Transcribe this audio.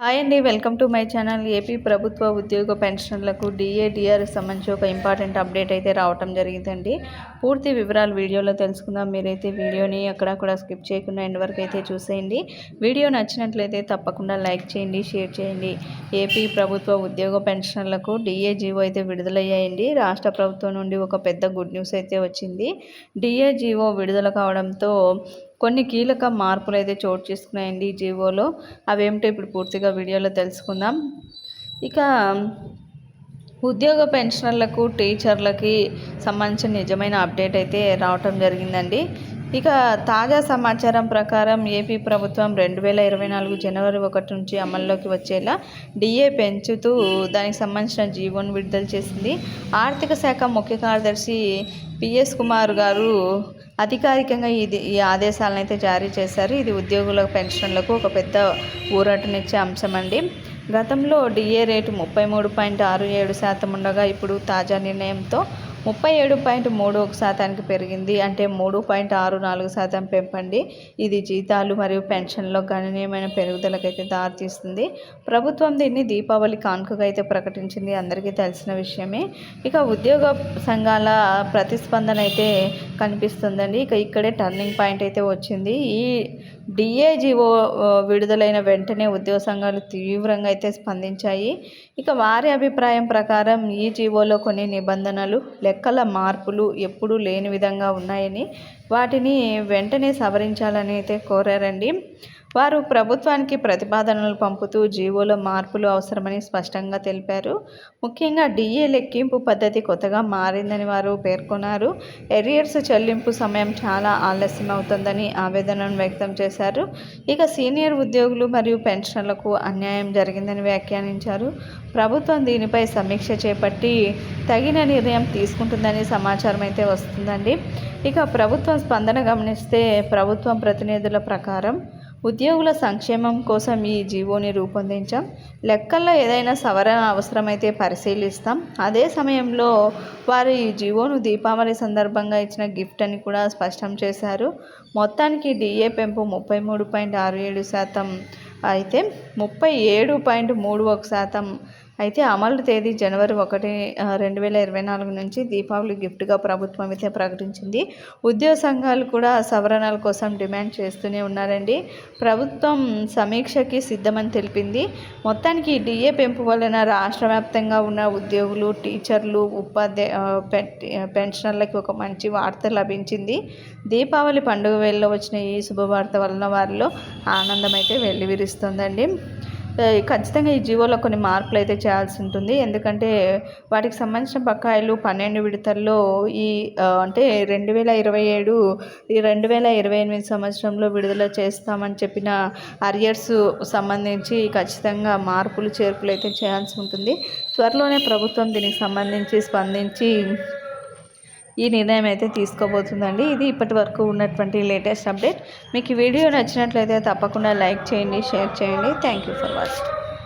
Hi అండి welcome to my channel. AP ప్రభుత్వ ఉద్యోగ పెన్షన్లకు డిఏడిఆర్ సంబంధించి ఒక ఇంపార్టెంట్ అప్డేట్ అయితే రావటం జరిగిందండి. పూర్తి వివరాలు వీడియోలో తెలుసుకుందాం. మీరైతే వీడియోని అక్కడ కూడా స్కిప్ చేయకుండా ఎండ్ వరకు అయితే చూసేయండి. వీడియో నచ్చినట్లయితే తప్పకుండా లైక్ చేయండి షేర్ చేయండి. ఏపీ ప్రభుత్వ ఉద్యోగ పెన్షన్లకు డిఏజీఓ అయితే విడుదలయ్యాయండి. రాష్ట్ర ప్రభుత్వం నుండి ఒక పెద్ద గుడ్ న్యూస్ అయితే వచ్చింది. డిఏజీఓ విడుదల కావడంతో కొన్ని కీలక మార్పులు అయితే చోటు చేసుకున్నాయండి ఈ జీవోలో. అవేమిటో ఇప్పుడు పూర్తిగా వీడియోలో తెలుసుకుందాం. ఇక ఉద్యోగ పెన్షనర్లకు టీచర్లకి సంబంధించిన నిజమైన అప్డేట్ అయితే రావటం జరిగిందండి. ఇక తాజా సమాచారం ప్రకారం ఏపీ ప్రభుత్వం రెండు వేల ఇరవై నాలుగు జనవరి ఒకటి నుంచి అమల్లోకి వచ్చేలా డిఏ పెంచుతూ దానికి సంబంధించిన జీవోను విడుదల చేసింది. ఆర్థిక శాఖ ముఖ్య కార్యదర్శి పిఎస్ కుమార్ గారు అధికారికంగా ఇది ఈ ఆదేశాలను అయితే జారీ చేశారు. ఇది ఉద్యోగుల పెన్షన్లకు ఒక పెద్ద ఊరటనిచ్చే అంశం అండి గతంలో డిఏ రేటు ముప్పై మూడు పాయింట్ ఆరు ఏడు శాతం ఉండగా ఇప్పుడు తాజా నిర్ణయంతో ముప్పై ఏడు పాయింట్ మూడు ఒక శాతానికి పెరిగింది. అంటే మూడు పాయింట్ ఆరు నాలుగు శాతం పెంపండి. ఇది జీతాలు మరియు పెన్షన్లో గణనీయమైన పెరుగుదలకైతే దారితీస్తుంది. ప్రభుత్వం దీన్ని దీపావళి కానుకగా అయితే ప్రకటించింది. అందరికీ తెలిసిన విషయమే. ఇక ఉద్యోగ సంఘాల ప్రతిస్పందన అయితే కనిపిస్తుందండి. ఇక ఇక్కడే టర్నింగ్ పాయింట్ అయితే వచ్చింది. ఈ డిఏజిఓ విడుదలైన వెంటనే ఉద్యోగ సంఘాలు తీవ్రంగా అయితే స్పందించాయి. ఇక వారి అభిప్రాయం ప్రకారం ఈ జీవోలో కొన్ని నిబంధనలు లెక్కల మార్పులు ఎప్పుడూ లేని విధంగా ఉన్నాయని వాటిని వెంటనే సవరించాలని అయితే కోరారండి. వారు ప్రభుత్వానికి ప్రతిపాదనలు పంపుతూ జీవోలో మార్పులు అవసరమని స్పష్టంగా తెలిపారు. ముఖ్యంగా డిఏ లెక్కింపు పద్ధతి కొత్తగా మారిందని వారు పేర్కొన్నారు. ఎరియర్స్ చెల్లింపు సమయం చాలా ఆలస్యం అవుతుందని ఆవేదనను వ్యక్తం చేశారు. ఇక సీనియర్ ఉద్యోగులు మరియు పెన్షన్లకు అన్యాయం జరిగిందని వ్యాఖ్యానించారు. ప్రభుత్వం దీనిపై సమీక్ష చేపట్టి తగిన నిర్ణయం తీసుకుంటుందని సమాచారం అయితే వస్తుందండి. ఇక ప్రభుత్వం స్పందన గమనిస్తే ప్రభుత్వం ప్రతినిధుల ప్రకారం ఉద్యోగుల సంక్షేమం కోసం ఈ జీవోని రూపొందించాం. లెక్కల్లో ఏదైనా సవరణ అవసరమైతే పరిశీలిస్తాం. అదే సమయంలో వారు ఈ జీవోను దీపావళి సందర్భంగా ఇచ్చిన గిఫ్ట్ అని కూడా స్పష్టం చేశారు. మొత్తానికి డిఏ పెంపు ముప్పై మూడు పాయింట్ ఆరు ఏడు శాతం అయితే ముప్పై ఏడు పాయింట్ మూడు ఒక శాతం అయితే అమలు తేదీ జనవరి ఒకటి రెండు వేల ఇరవై నాలుగు నుంచి దీపావళి గిఫ్ట్గా ప్రభుత్వం అయితే ప్రకటించింది. ఉద్యోగ సంఘాలు కూడా సవరణల కోసం డిమాండ్ చేస్తూనే ఉన్నారండి. ప్రభుత్వం సమీక్షకి సిద్ధమని తెలిపింది. మొత్తానికి డిఏ పెంపు వలన రాష్ట్ర వ్యాప్తంగా ఉన్న ఉద్యోగులు టీచర్లు ఉపాధ్యాయ పెన్షనర్లకి ఒక మంచి వార్త లభించింది. దీపావళి పండుగ వేళలో వచ్చిన ఈ శుభవార్త వలన వారిలో ఆనందం అయితే వెల్లివిరుస్తుందండి. ఖచ్చితంగా ఈ జీవోలో కొన్ని మార్పులు అయితే చేయాల్సి ఉంటుంది. ఎందుకంటే వాటికి సంబంధించిన బకాయిలు పన్నెండు విడతల్లో ఈ అంటే రెండు వేల ఇరవై ఏడు ఈ రెండు వేల ఇరవై ఎనిమిది సంవత్సరంలో విడుదల చేస్తామని చెప్పిన అరియర్స్ సంబంధించి ఖచ్చితంగా మార్పులు చేర్పులు అయితే చేయాల్సి ఉంటుంది. త్వరలోనే ప్రభుత్వం దీనికి సంబంధించి స్పందించి ఈ నిర్ణయం అయితే తీసుకోబోతుందండి. ఇది ఇప్పటి వరకు ఉన్నటువంటి లేటెస్ట్ అప్డేట్. మీకు వీడియో నచ్చినట్లయితే తప్పకుండా లైక్ చేయండి షేర్ చేయండి. Thank you for watching